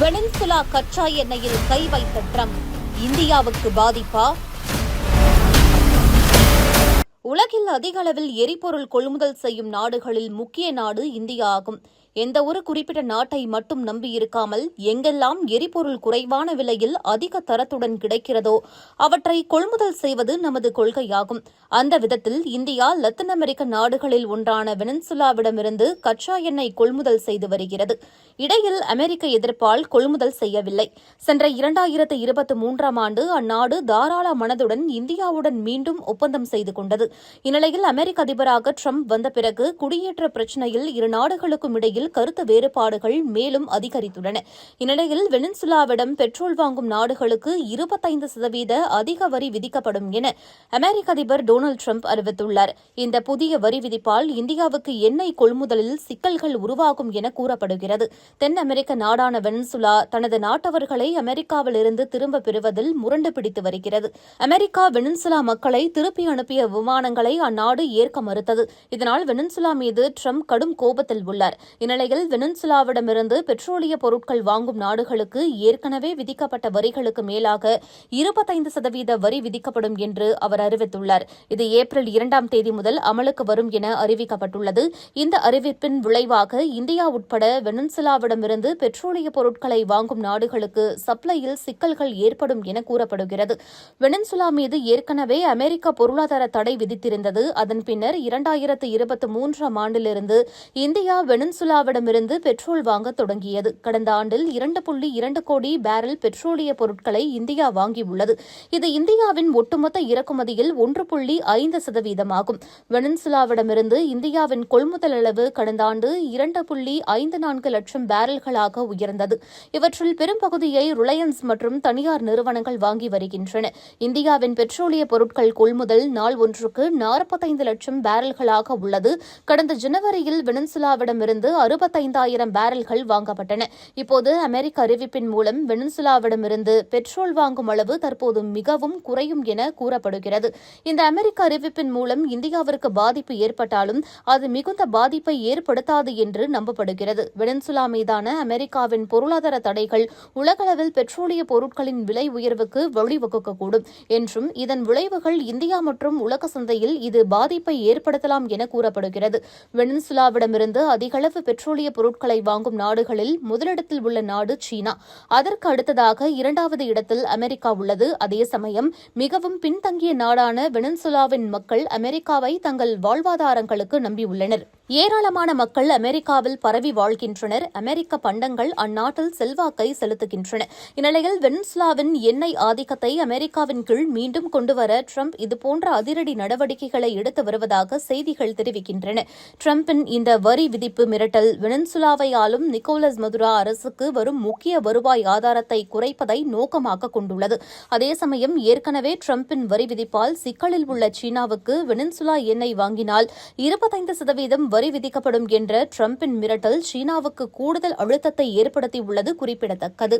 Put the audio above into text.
வெனின்சுலா கச்சா எண்ணெயில் கை வைத்த ட்ரம்ப். இந்தியாவுக்கு பாதிப்பா? உலகில் அதிக அளவில் எரிபொருள் கொள்முதல் செய்யும் நாடுகளில் முக்கிய நாடு இந்தியா ஆகும். எந்த ஒரு குறிப்பிட்ட நாட்டை மட்டும் நம்பியிருக்காமல் எங்கெல்லாம் எரிபொருள் குறைவான விலையில் அதிக தரத்துடன் கிடைக்கிறதோ அவற்றை கொள்முதல் செய்வது நமது கொள்கையாகும். அந்த விதத்தில் இந்தியா லத்தின் அமெரிக்க நாடுகளில் ஒன்றான வெனன்சுலாவிடமிருந்து கச்சா எண்ணெய் கொள்முதல் செய்து வருகிறது. இடையில் அமெரிக்க எதிர்ப்பால் கொள்முதல் செய்யவில்லை. சென்ற இரண்டாயிரத்து இருபத்தி மூன்றாம் ஆண்டு அந்நாடு தாராள மனதுடன் இந்தியாவுடன் மீண்டும் ஒப்பந்தம் செய்து கொண்டது. இந்நிலையில் அமெரிக்க அதிபராக ட்ரம்ப் வந்த பிறகு குடியேற்ற பிரச்சினையில் இரு நாடுகளுக்கும் இடையில் கருத்து வேறுபாடுகள் மேலும் அதிகரித்துள்ளன. இந்நிலையில் வெனின்சுலாவிடம் பெட்ரோல் வாங்கும் நாடுகளுக்கு இருபத்தைந்து சதவீத அதிக வரி விதிக்கப்படும் என அமெரிக்க அதிபர் டொனால்டு ட்ரம்ப் அறிவித்துள்ளார். இந்த புதிய வரி விதிப்பால் இந்தியாவுக்கு எண்ணெய் கொள்முதலில் சிக்கல்கள் உருவாகும் என கூறப்படுகிறது. தென் அமெரிக்க நாடான வெனின்சுலா தனது நாட்டவர்களை அமெரிக்காவிலிருந்து திரும்ப பெறுவதில் முரண்டு பிடித்து வருகிறது. அமெரிக்கா வெனின்சுலா மக்களை திருப்பி அனுப்பிய விமானங்களை அந்நாடு ஏற்க மறுத்தது. இதனால் வெனின்சுலா மீது ட்ரம்ப் கடும் கோபத்தில் உள்ளார். இந்நிலையில் வெனன்சுலாவிடமிருந்து பெட்ரோலிய பொருட்கள் வாங்கும் நாடுகளுக்கு ஏற்கனவே விதிக்கப்பட்ட வரிகளுக்கு மேலாக இருபத்தைந்து சதவீத வரி விதிக்கப்படும் என்று அவர் அறிவித்துள்ளார். இது ஏப்ரல் இரண்டாம் தேதி முதல் அமலுக்கு வரும் என அறிவிக்கப்பட்டுள்ளது. இந்த அறிவிப்பின் விளைவாக இந்தியா உட்பட வெனன்சுலாவிடமிருந்து பெட்ரோலிய பொருட்களை வாங்கும் நாடுகளுக்கு சப்ளையில் சிக்கல்கள் ஏற்படும் என கூறப்படுகிறது. வெனன்சுலா மீது ஏற்கனவே அமெரிக்க பொருளாதார தடை விதித்திருந்தது. அதன் பின்னர் இரண்டாயிரத்து இருபத்தி மூன்றாம் ஆண்டிலிருந்து இந்தியா வெனன்சுலா ரஷ்யாவிடமிருந்து பெட்ரோல் வாங்க தொடங்கியது. கடந்த ஆண்டில் இரண்டு புள்ளி இரண்டு கோடி பேரல் பெட்ரோலிய பொருட்களை இந்தியா வாங்கியுள்ளது. இது இந்தியாவின் ஒட்டுமொத்த இறக்குமதியில் ஒன்று புள்ளி ஐந்து சதவீதமாகும். வெனன்சுலாவிடமிருந்து இந்தியாவின் கொள்முதல் அளவு கடந்த ஆண்டு இரண்டு புள்ளி ஐந்து நான்கு லட்சம் பேரல்களாக உயர்ந்தது. இவற்றில் பெரும்பகுதியை ரிலையன்ஸ் மற்றும் தனியார் நிறுவனங்கள் வாங்கி வருகின்றன. இந்தியாவின் பெட்ரோலிய பொருட்கள் கொள்முதல் நாள் ஒன்றுக்கு நாற்பத்தைந்து லட்சம் பேரல்களாக உள்ளது. கடந்த ஜனவரியில் வெனன்சுலாவிடமிருந்து அறுபத்தைந்தாயிரம் பேரல்கள் வாங்கப்பட்டன. இப்போது அமெரிக்க அறிவிப்பின் மூலம் வெனிசுலாவிடமிருந்து பெட்ரோல் வாங்கும் அளவு தற்போது மிகவும் குறையும் என கூறப்படுகிறது. இந்த அமெரிக்க அறிவிப்பின் மூலம் இந்தியாவிற்கு பாதிப்பு ஏற்பட்டாலும் அது மிகுந்த பாதிப்பை ஏற்படுத்தாது என்று நம்பப்படுகிறது. வெனிசுலா மீதான அமெரிக்காவின் பொருளாதார தடைகள் உலகளவில் பெட்ரோலிய பொருட்களின் விலை உயர்வுக்கு வழிவகுக்கக்கூடும் என்றும் இதன் விளைவுகள் இந்தியா மற்றும் உலக சந்தையில் இது பாதிப்பை ஏற்படுத்தலாம் என கூறப்படுகிறது. வெனின்சுலாவிடமிருந்து அதிகளவு பெட்ரோலிய பொருட்களை வாங்கும் நாடுகளில் முதலிடத்தில் உள்ள நாடு சீனா. அதற்கு அடுத்ததாக இரண்டாவது இடத்தில் அமெரிக்கா உள்ளது. அதே சமயம் மிகவும் பின்தங்கிய நாடான வெனன்சுலாவின் மக்கள் அமெரிக்காவை தங்கள் வாழ்வாதாரங்களுக்கு நம்பியுள்ளனர். ஏராளமான மக்கள் அமெரிக்காவில் பரவி வாழ்கின்றனர். அமெரிக்க பண்டங்கள் அந்நாட்டில் செல்வாக்கை செலுத்துகின்றன. இந்நிலையில் வெனின்சுலாவின் எண்ணெய் ஆதிக்கத்தை அமெரிக்காவின் கீழ் மீண்டும் கொண்டுவர ட்ரம்ப் இதுபோன்ற அதிரடி நடவடிக்கைகளை எடுத்து வருவதாக செய்திகள் தெரிவிக்கின்றன. ட்ரம்பின் இந்த வரி விதிப்பு மிரட்டல் வெனின்சுலாவை ஆளும் நிக்கோலஸ் மதுரா அரசுக்கு வரும் முக்கிய வருவாய் ஆதாரத்தை குறைப்பதை நோக்கமாக கொண்டுள்ளது. அதே சமயம் ஏற்கனவே ட்ரம்பின் வரி விதிப்பால் சிக்கலில் உள்ள சீனாவுக்கு வெனின்சுலா எண்ணெய் வாங்கினால் இருபத்தைந்து சதவீதம் வரி விதிக்கப்படும் என்ற ட்ரம்பின் மிரட்டல் சீனாவுக்கு கூடுதல் அழுத்தத்தை ஏற்படுத்தியுள்ளது குறிப்பிடத்தக்கது.